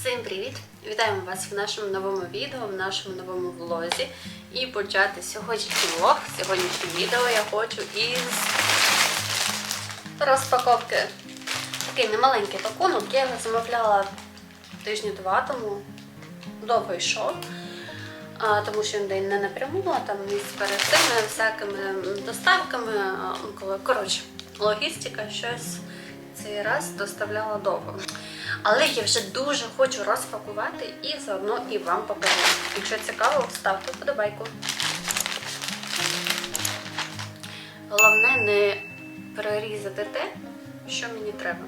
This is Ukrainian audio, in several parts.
Всім привіт! Вітаємо вас в нашому новому відео, в нашому новому влозі. І почати сьогоднішній влог, сьогоднішнє відео я хочу із розпаковки. Такий немаленький пакунок. Я його замовляла тижні два тому. Довго йшов. Тому що він день не напряму, а там із перед тими всякими доставками. коли- Коротше, логістика щось цей раз доставляла довго. Але я вже дуже хочу розпакувати і заодно і вам покажу. Якщо цікаво, ставте вподобайку. Головне не перерізати те, що мені треба.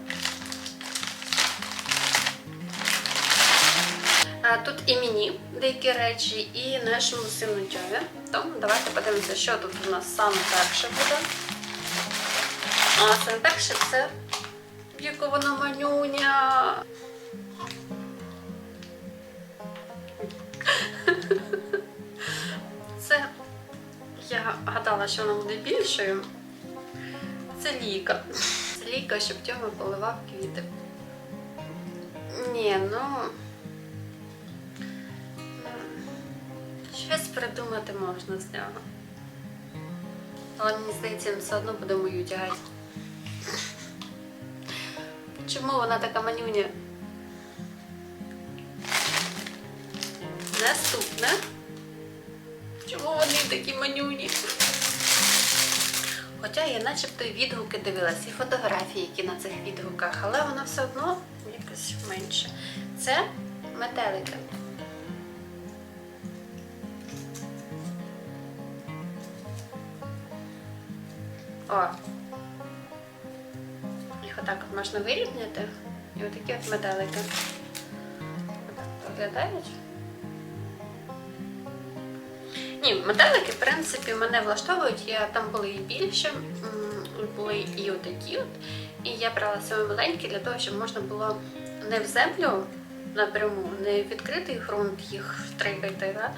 Тут і мені деякі речі, і нашому сину Джові. Тому давайте подивимося, що тут у нас саме перше буде. А саме перше це яка вона манюня. Це я гадала, що вона буде більшою. Це ліка. Це ліка, щоб Тьома поливав квіти. Ні, ну. Щось придумати можна з нього. Але мені здається, він все одно буде мою тягати. Чому вона така манюня? Наступне. Чому вони такі манюні? Хоча я начебто відгуки дивилась, і фотографії, які на цих відгуках, але воно все одно якось менше. Це метелики. О, отак от можна вирівняти. І отакі от метелики. Виглядають. Ні, метелики, в принципі, мене влаштовують. Я, там були і більше, були і отакі от. І я брала саме маленькі для того, щоб можна було не в землю напряму, не в відкритий ґрунт їх штрикати, да?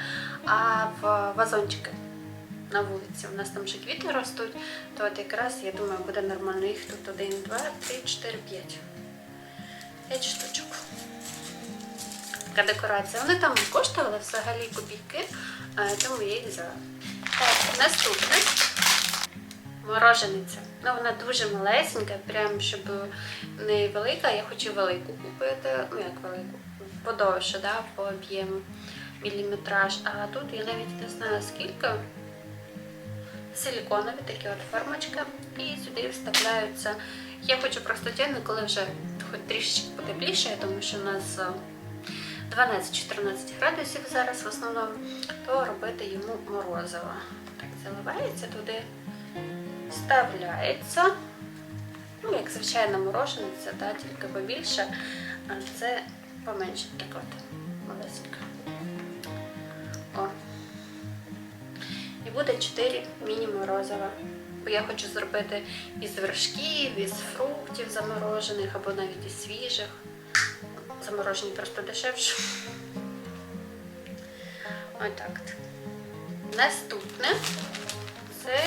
а в вазончики на вулиці. У нас там вже квіти ростуть, то от якраз я думаю, буде нормально. Їх тут один, два, три, чотири, п'ять. П'ять штучок. Така декорація. Вони там коштували взагалі копійки, е, тому я їх взяла. Так, наступне морожениця. Ну, вона дуже малесенька, прям щоб не велика. Я хочу велику купити. Ну, як велику, подовше, да, по об'єму міліметраж. А тут я навіть не знаю скільки силіконові такі от формочки, і сюди вставляються. Я хочу просто тягну, коли вже хоч трішечки потепліше, тому що у нас е, 12-14 градусів зараз в основному, то робити йому морозиво. Так, заливається туди, вставляється. Ну, як звичайна морожениця, да, тільки побільше, а це поменше так от, буде 4 міні-морозива. Бо я хочу зробити із вершків, із фруктів заморожених або навіть із свіжих. Заморожені просто дешевше. Отак. от. Наступне це.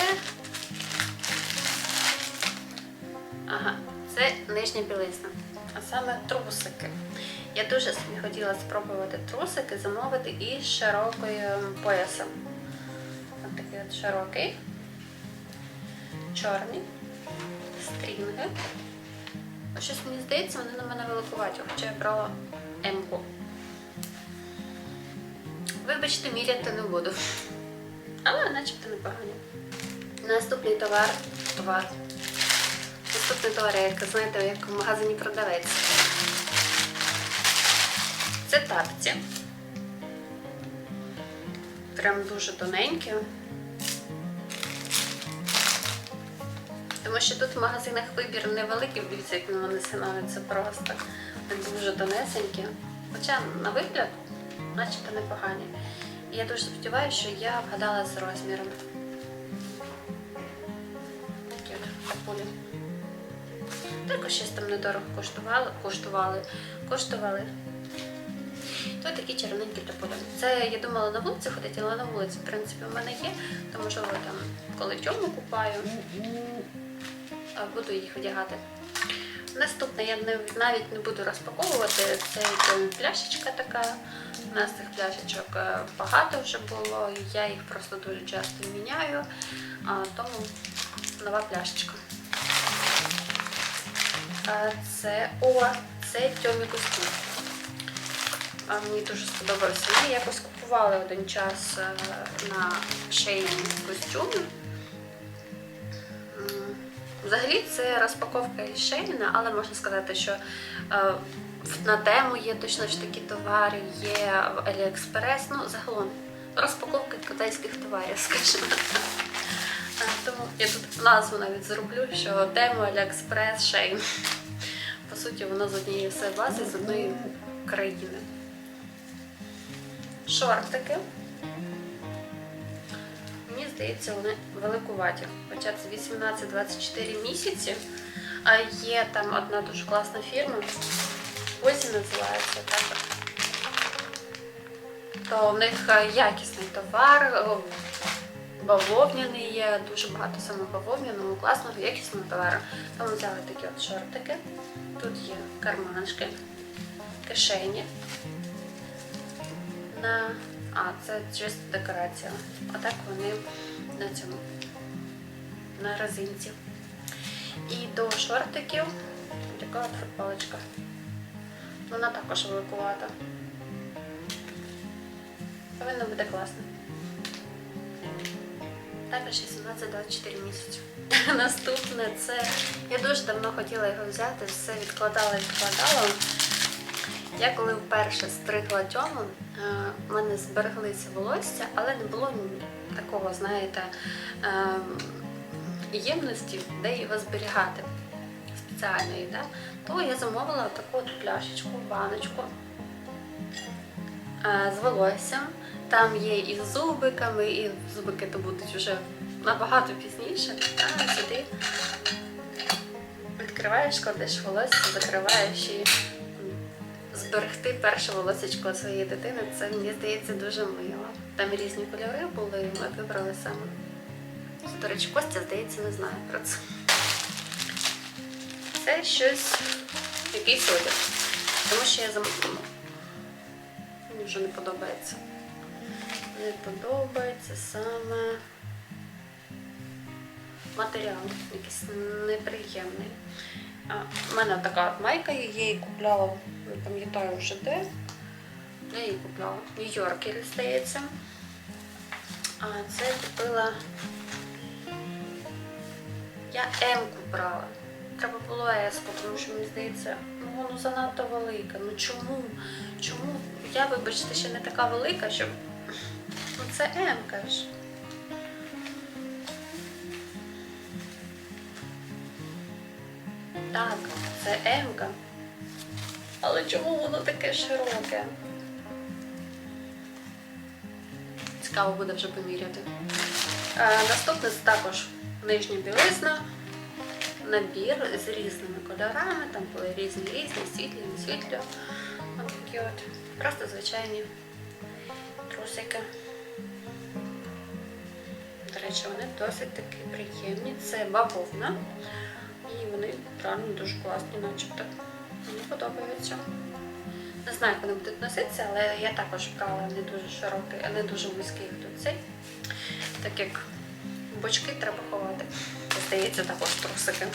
Ага, це нижня білизна. А саме трусики. Я дуже собі хотіла спробувати трусики замовити із широкою поясом. Ось широкий, чорний, стрінги. Щось мені здається, вони на мене великуваті, хоча я брала М-ку. Вибачте, міряти не буду. Але начебто непогані. Наступний товар. Товар. Наступний товар, як знаєте, як в магазині продавець. Це тапці. Прям дуже тоненькі. Тому що тут в магазинах вибір невеликий, дивіться, як вони становляться просто. Вони дуже тонесенькі. Хоча на вигляд, начебто непогані. І я дуже сподіваюся, що я вгадала з розміром. Такі от капулі. Також щось там недорого коштували, коштували, коштували. То такі червоненькі тополі. Це я думала на вулиці ходити, але на вулиці, в принципі, в мене є. То можливо там, коли тьому купаю, буду їх одягати. Наступне я навіть не буду розпаковувати. Це пляшечка така. У нас цих пляшечок е, багато вже було, я їх просто дуже часто міняю, тому нова пляшечка. Це о, це Тьомі костюм. Мені дуже сподобався. Ми якось купували один час е, на шейні костюми. Взагалі це розпаковка Шейна, але можна сказати, що е, на тему є точно ж такі товари, є в AliExpress, ну загалом розпаковка китайських товарів, скажімо так. Е, Тому я тут назву навіть зроблю, що тема AliExpress Shein. По суті, воно з однієї все бази, з одної країни. Шортики. Здається, вони великуваті. Хоча це 18-24 місяці. А є там одна дуже класна фірма. Озі називається так. То в них е, якісний товар, е, бавовняний є, дуже багато саме бавовняного, класного, якісного товару. Тому взяли такі от шортики. Тут є карманчики, кишені. На... А, це чисто декорація. А так вони на цьому, на резинці. І до шортиків така футболочка. Вона також великувата. Повинна бути класно. Також 18-24 місяці. Наступне це. Я дуже давно хотіла його взяти, все відкладала і відкладала. Я коли вперше стригла тьому, е, в мене збереглися волосся, але не було такого, знаєте, е, ємності, де його зберігати спеціальної. Да? То я замовила таку от пляшечку, баночку е, з волоссям. Там є і з зубиками, і зубики то будуть вже набагато пізніше. А сюди відкриваєш, кладеш волосся, закриваєш і зберегти перше волосечко своєї дитини, це мені здається дуже мило. Там різні кольори були, і ми вибрали саме. До речі, Костя, здається, не знає про це. Це щось, якийсь одяг. Тому що я замовила. Мені вже не подобається. Не подобається саме матеріал, якийсь неприємний. У мене така от майка, я її купляла, не пам'ятаю вже де. Я її купляла в Нью-Йоркі, здається. А це купила. Я М-ку брала. Треба було С, тому що мені здається, ну воно занадто велике. Ну чому? Чому? Я, вибачте, ще не така велика, щоб. Ну це М, ж. Так, це М-ка. Але чому воно таке широке? Цікаво буде вже поміряти. Е, наступне це також нижня білизна, набір з різними кольорами, там були різні різні, світлі, не світлі. Ось такі от. Просто звичайні трусики. До речі, вони досить таки приємні. Це бавовна. І реально дуже класні, начебто. Мені подобаються. Не знаю, як вони будуть носитися, але я також брала не дуже широкий, а не дуже вузький тут цей. Так як бочки треба ховати. Здається, також трусики.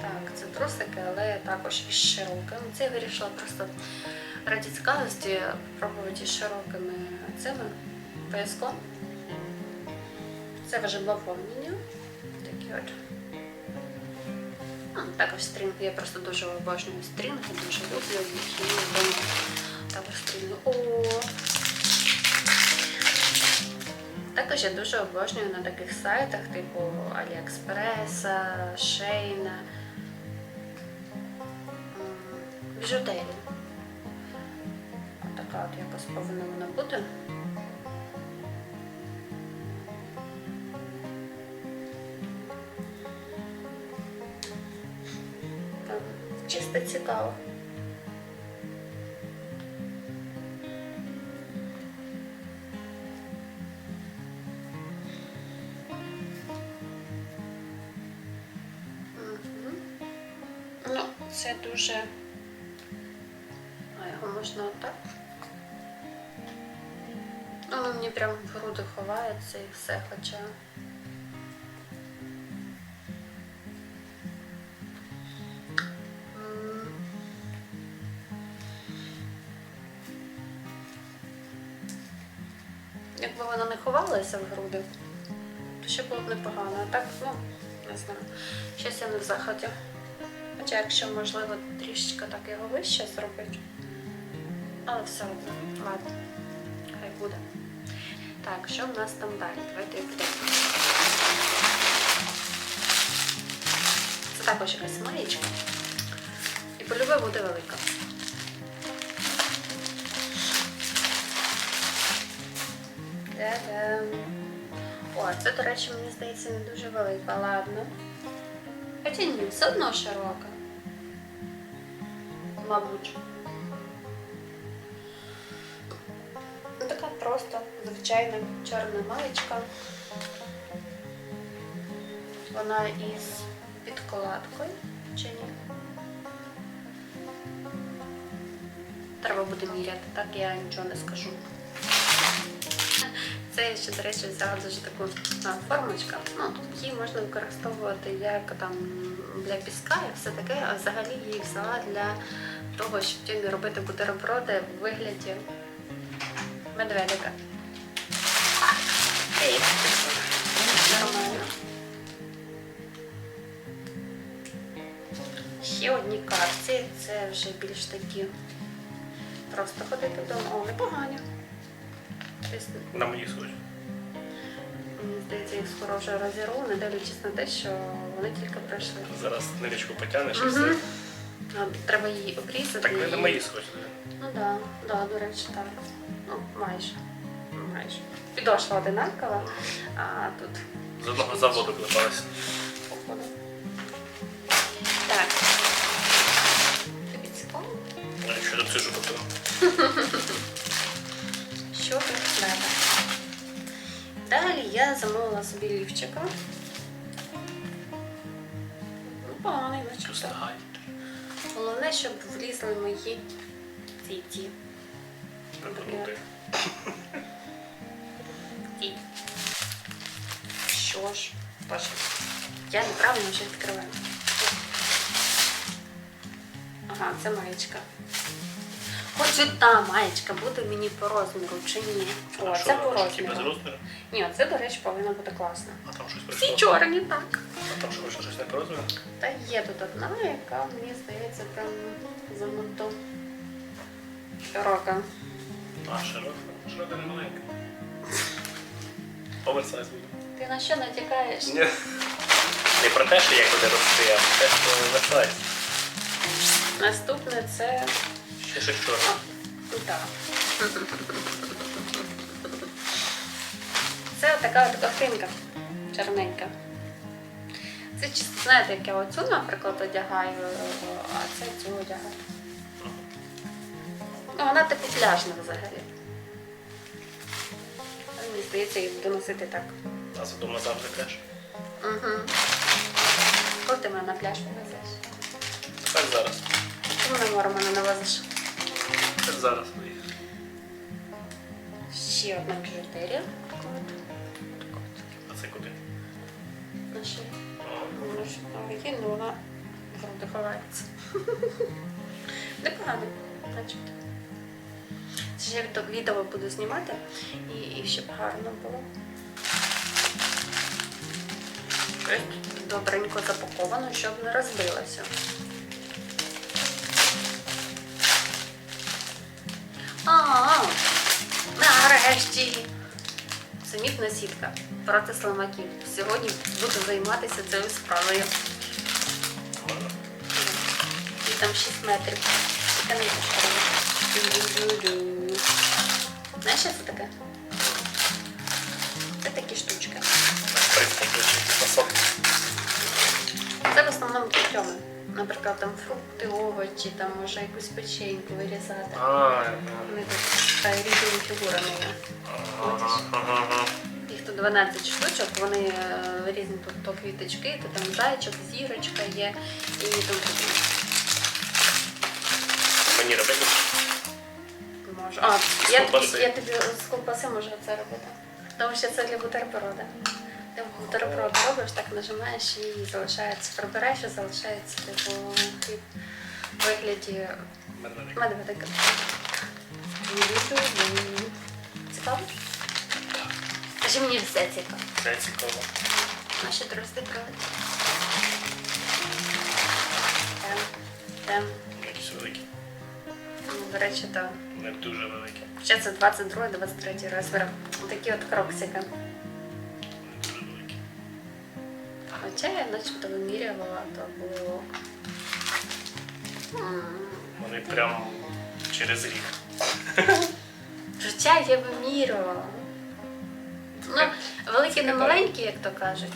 Так, це трусики, але також із широким. Це я вирішила просто раді цікавості пробувати із широкими цими пояском. Це вже бавовняні. Такі от. Ну, також стрінги. Я просто дуже обожнюю стрінги, дуже люблю їх і вдома також стрінги. О! Також я дуже обожнюю на таких сайтах, типу Аліекспреса, Шейна, біжутерія. Така от якось повинна вона бути. Це дуже. А його можна отак. Ну, воно мені прям в груди ховається і все, хоча. Якби вона не ховалася в груди, то ще було б непогано. А так, ну, не знаю. Щось я не в заході. Хоча, якщо можливо трішечки так його вище зробити. Але все одно, ладно, хай буде. Так, що в нас там далі? Давайте підемо. Це також якась маєчка. І польове буде велика. О, це, до речі, мені здається, не дуже велика, ладно. Хоча ні, все одно широка. Мабуть. Така просто звичайна чорна маєчка. Вона із підкладкою чи ні? Треба буде міряти, так я нічого не скажу. Це ще, до речі, взяла дуже таку а, формочку. Ну, її можна використовувати як там для піска і все таке, а взагалі її взяла для того, щоб робити бутерброди в вигляді медведика. Нормально. Ще одні капці, це вже більш такі просто ходити вдома. О, непогані. Тобто, На мої схожі. Мені здається, їх скоро вже розірву, не дивлячись на те, що вони тільки прийшли. Зараз нирічку потягнеш і все. А, Треба її обрізати. Так не на мої схожі. Ну так, да, да, до речі, так. Ну, майже. майже. Підошва одинакова, а тут З одного заводу клепалися. походу. Так. Тобі цікаво? Якщо тут сижу потім. я замовила собі лівчика. Ну, поганий. Встигай. Головне, щоб влізли мої ці ті. Ті. Що ж, боже, я неправильно вже відкриваю. Ага, це маєчка. Хоч та маєчка буде мені по розміру чи ні. О, це по без розміру. розміру? Ні, це, до речі, повинно бути класно. А там щось Всі прийшло? чорні, так. А там що вийшло щось не по розміру? Та є тут одна, яка мені здається прям занадто широка. А, широка. Широка не маленька. Оверсайз буде. Ти на що натякаєш? Ні. Не про те, що як буде рости, а про те, що оверсайз. Наступне це. Ще щось чорне. А. Це така от картинка чорненька. Це чисто, знаєте, як я оцю, наприклад, одягаю, а це цю одягаю. Ну, вона типу пляжна взагалі. Мені здається, її буду носити так. Нас вдома завжди теж. Угу. Коли ти мене на пляж повезеш? Так зараз. Чому на море мене не Так зараз. Ще одна біжутерія. А це куди? На шиї. О, Воно ж там є, але вона в ховається. Непогано, начебто. Це відео- відео буду знімати і, і щоб гарно було. Добренько запаковано, щоб не розбилося. А, нарешті! Самітна сітка проти слимаків. Сьогодні буду займатися цією справою. І там 6 метрів. Не коштує. Знаєш, що це таке? Це такі штучки. Це в основному тьоми. Наприклад, там фрукти, овочі, там може якусь печеньку вирізати. А. Вони тут різними фігурами є. Їх тут 12 штучок, вони е, різні тут то квіточки, то там зайчик, зірочка є і тому подібне. мені робити? Можу. А, я, тобі, я тобі з ковбаси можу це робити. Тому що це для бутерброда. Ти бутерброд робиш, так нажимаєш і залишається, пробираєш і залишається типу хліб в вигляді медведика. Цікаво? Скажи мені все цікаво. Це цікаво. Наші друзі прилетять. Там, там, Якісь великі. ну, до речі, то. Не дуже великі. Ще це 22-23 розмір. Такі от кроксики. Хоча я начебто вимірювала, то було. Вони прям через рік. Хоча я вимірювала. Ну, великі не маленькі, як то кажуть.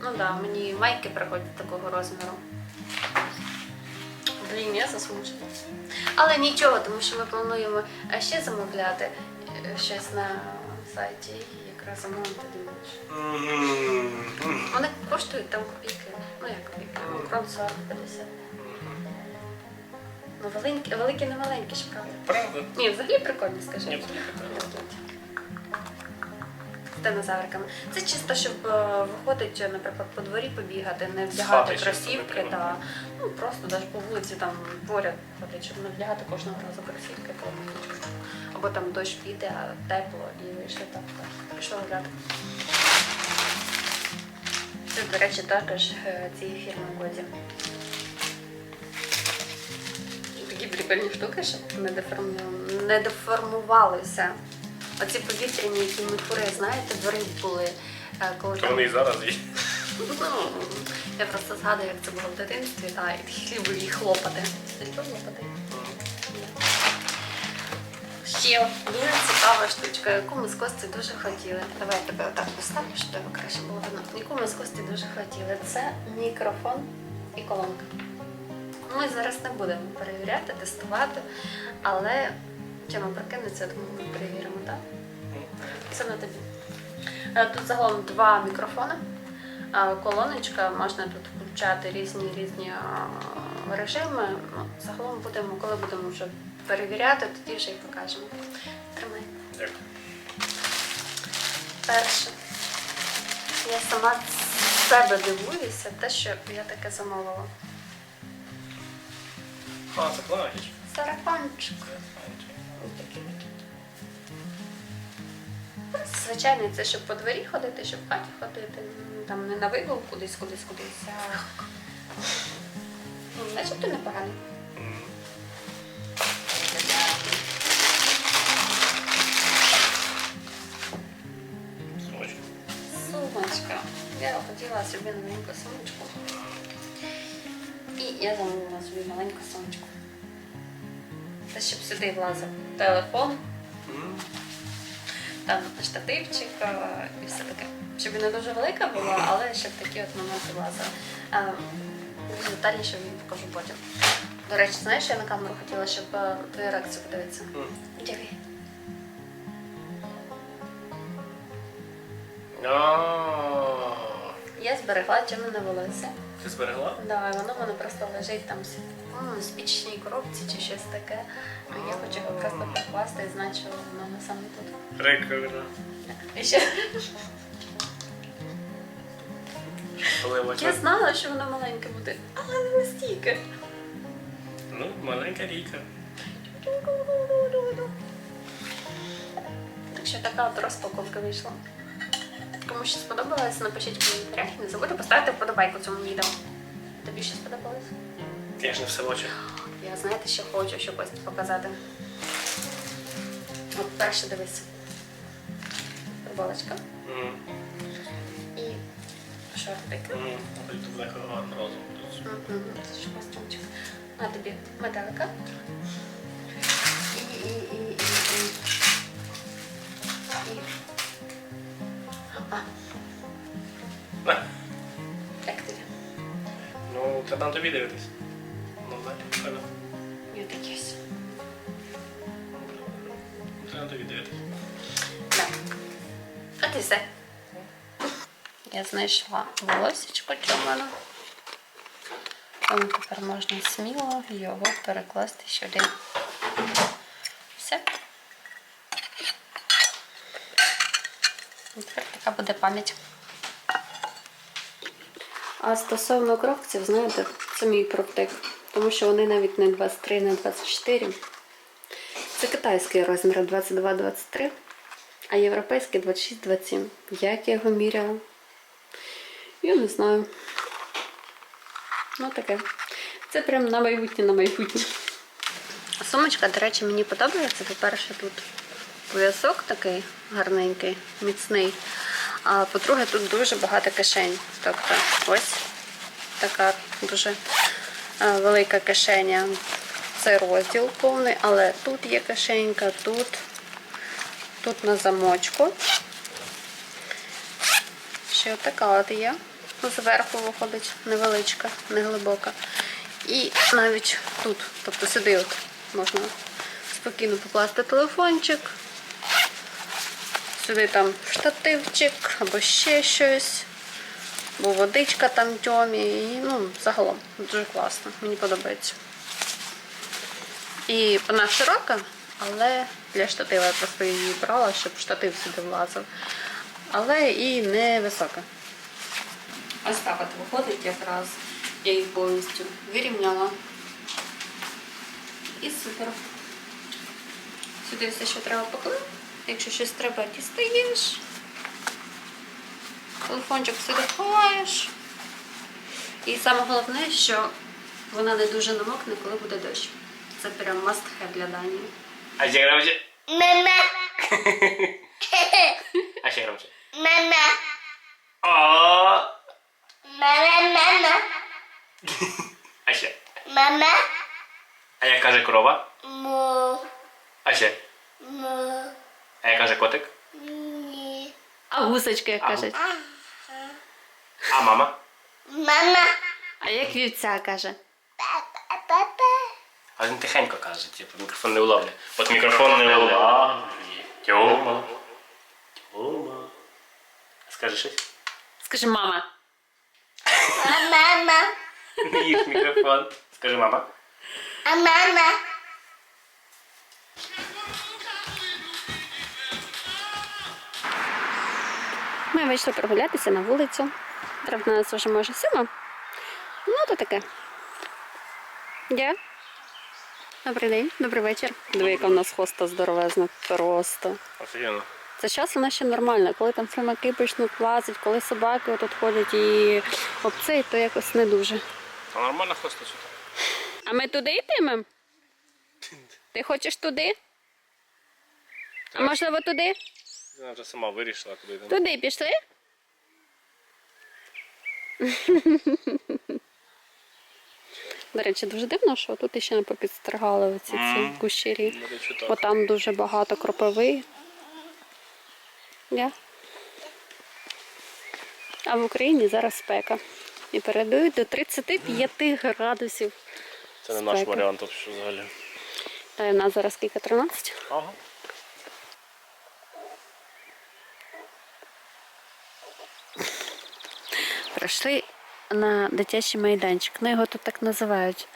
Ну так, да, мені майки приходять такого розміру. Блін, я засмучена. Але нічого, тому що ми плануємо е, ще замовляти е, щось на сайті замовити думаєш. Вони коштують там копійки. Ну як копійки? Ну, крон 40 50. Ну, великі, великі не маленькі, ж правда. Правда? Ні, взагалі прикольно, скажи. Ні, взагалі прикольно. Динозавриками. Це чисто, щоб е, виходити, наприклад, по дворі побігати, не вдягати чисто кросівки та ну просто навіть по вулиці там поряд ходити, щоб не вдягати кожного разу кросівки, то або там дощ піде, а тепло і вийшли так, так. Пішли гуляти. Це, до речі, також е, цієї фірми Гозі. Такі прикольні штуки, щоб не, деформу- не деформувалися. Оці повітряні, які міхури, знаєте, двори були, е, коли То там... вони і зараз є. Ну, я просто згадую, як це було в дитинстві, та, і такі люблю хлопати. Ти любиш хлопати? Ще дуже цікава штучка, яку ми з Костю дуже хотіли. Давай я тебе отак поставлю, щоб тебе краще було видно. Яку ми з Костю дуже хотіли. Це мікрофон і колонка. Ми зараз не будемо перевіряти, тестувати, але тема прокинеться, тому ми перевіримо, так? Це на тобі. Е, Тут загалом два мікрофони. Е, Колоночка, можна тут включати різні різні е, режими. Ну, загалом будемо, коли будемо вже перевіряти, тоді вже і покажемо. Тримай. Дякую. Перше. Я сама з себе дивуюся, те, що я таке замовила. А, це плавач. Сарафанчик. Звичайно, це щоб по дворі ходити, щоб в хаті ходити. Там не на вигул кудись, кудись, кудись. А... Ну, Начебто непогано. Я хотіла собі новеньку сумочку. І я замовила собі маленьку сумочку. Та щоб сюди влазив телефон, там штативчик і все таке. Щоб не дуже велика була, але щоб такі от моменти влазили. Більш детальніше вам покажу потім. До речі, знаєш, я на камеру хотіла, щоб твою реакцію подивитися. Диви. А, Зберегла чимне волосся. Ти зберегла? Да, і воно в мене просто лежить там в спічній коробці чи щось таке. А Я хочу його просто покласти і знати, що воно саме тут. Прикольно. І ще я знала, що воно маленьке буде, але не настільки. Ну, маленька ріка. Так що така от розпаковка вийшла. Кому ще сподобалось, напишіть в коментарях. і Не забудьте поставити вподобайку цьому відео. Тобі що сподобалось? Я ж не все бачу. Я знаєте, що хочу, щоб ось показати. От перше дивись. Футболочка. Мгм. І розум. Це ж костюмчик. А тобі метелика. І, і, і, і, і. І. А, На. як тобі? Ну, треба на тобі дивитись. Ну, знаєте, прикольно. І отакі ось. Треба на тобі дивитись. Да. От і все. Я знайшла волосечко червоне. Тому тепер можна сміло його перекласти сюди. Все. І Тепер така буде пам'ять. А стосовно крокців, знаєте, це мій проптик. Тому що вони навіть не 23, не 24. Це китайський розмір 22-23, а європейський 26-27. Як я його міряла? Я не знаю. Ну таке. Це прям на майбутнє, на майбутнє. Сумочка, до речі, мені подобається. По-перше, тут поясок такий гарненький, міцний. А по-друге, тут дуже багато кишень. Тобто ось така дуже е, велика кишеня. Це розділ повний, але тут є кишенька, тут, тут на замочку. Ще така от є. Зверху виходить невеличка, не глибока. І навіть тут, тобто сюди от можна спокійно покласти телефончик. Сюди там штативчик або ще щось. Бо водичка там тьомі. І, ну, загалом дуже класно. Мені подобається. І вона широка, але для штатива я просто її брала, щоб штатив сюди влазив. Але і не висока. Ось так от виходить якраз. Я її повністю вирівняла. І супер. Сюди все, що треба поклав. Якщо щось треба, дістаєш. Телефончик сюди ховаєш. І саме головне, що вона не дуже намокне, коли буде дощ. Це прям must have для Данії. А ще громче. Мама, А ще громче. мама, О! мама, мама, А ще. мама, А як каже корова? му, А ще. му, А як каже котик? ні. А гусочки, як А, кажуть. А мама? Мама, А як вівця каже? папа, папа. А він тихенько каже, типу, мікрофон не уловлює. От мікрофон не уловлює. Тьома. Тьома. Скажи щось. Скажи, мама. А мама, Не їх мікрофон. Скажи мама. а мама. Ми вийшли прогулятися на вулицю. Правда, у нас вже може сіма. Ну, то таке. Я. Добрий день, добрий вечір. Диви, яка в нас хоста здоровезна. Просто. Офігенно. Це час у нас ще нормально. Коли там слимаки почнуть лазити, коли собаки тут ходять і обцей, то якось не дуже. А нормально хоста що А ми туди йтимемо? Ти хочеш туди? А можливо туди? Вона вже сама вирішила, куди йти. Туди пішли? До речі, дуже дивно, що тут ще не попідстригали оці ці Мгм. кущері. Бо там дуже багато кропиви. Я. А в Україні зараз спека. І передають до 35 градусів. Це не наш варіант взагалі. Та й в нас зараз скільки 13? Ага. Прийшли на дитячий майданчик. Ну його тут так називають.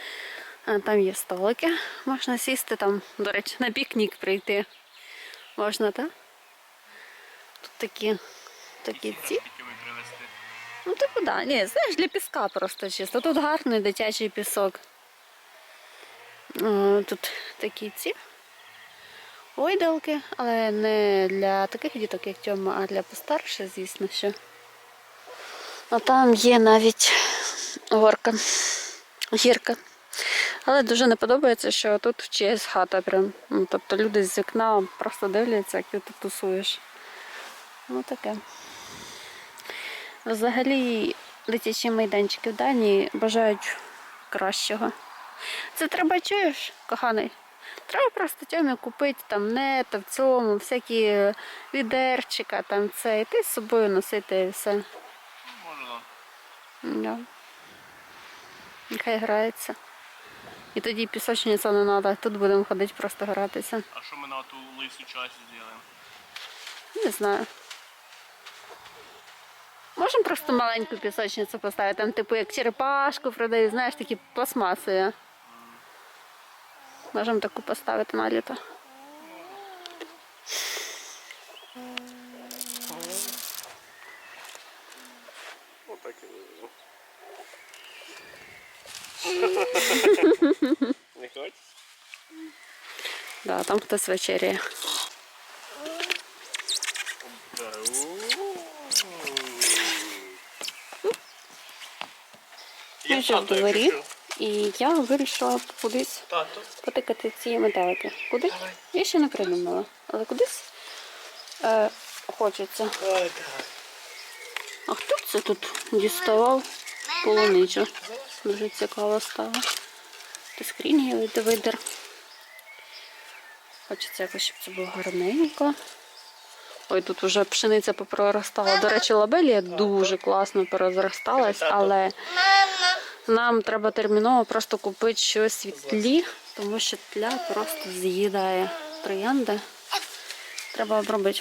Там є столики, можна сісти там, до речі, на пікнік прийти. Можна, так? Тут такі, такі ці. Ну, типу, да. Ні, знаєш, для піска просто чисто. Тут гарний дитячий пісок. Тут такі ці ойдалки, але не для таких діток, як Тьома, а для постарше, звісно, що. А там є навіть горка, гірка. Але дуже не подобається, що тут чиясь хата прям. Ну, тобто люди з вікна просто дивляться, як ти тут тусуєш. Ну таке. Взагалі дитячі майданчики в Данії бажають кращого. Це треба чуєш, коханий? Треба просто тьомі купити там нета в цьому, всякі відерчика, там це, і ти з собою носити і все. Да. Нехай грається. І тоді пісочниця не треба, тут будемо ходити просто гратися. А що ми на ту лису часть зробимо? Не знаю. Можемо просто маленьку пісочницю поставити, там, типу, як черепашку продають, знаєш, такі пластмасові. Можемо таку поставити на літо. Отак і вивезу. Не хочеш? Да, там хтось вечеряє. Ми вже в дворі, і я вирішила кудись потикати ці метелики. Куди? Я ще не придумала, але кудись е, хочеться. А хто це тут діставав полуничу? Дуже цікаво стало. Ти скрінь видер. Хочеться якось, щоб це було гарненько. Ой, тут вже пшениця попроростала. До речі, лабелія дуже класно порозросталась, але нам треба терміново просто купити щось від тлі, тому що тля просто з'їдає троянди. Треба обробити.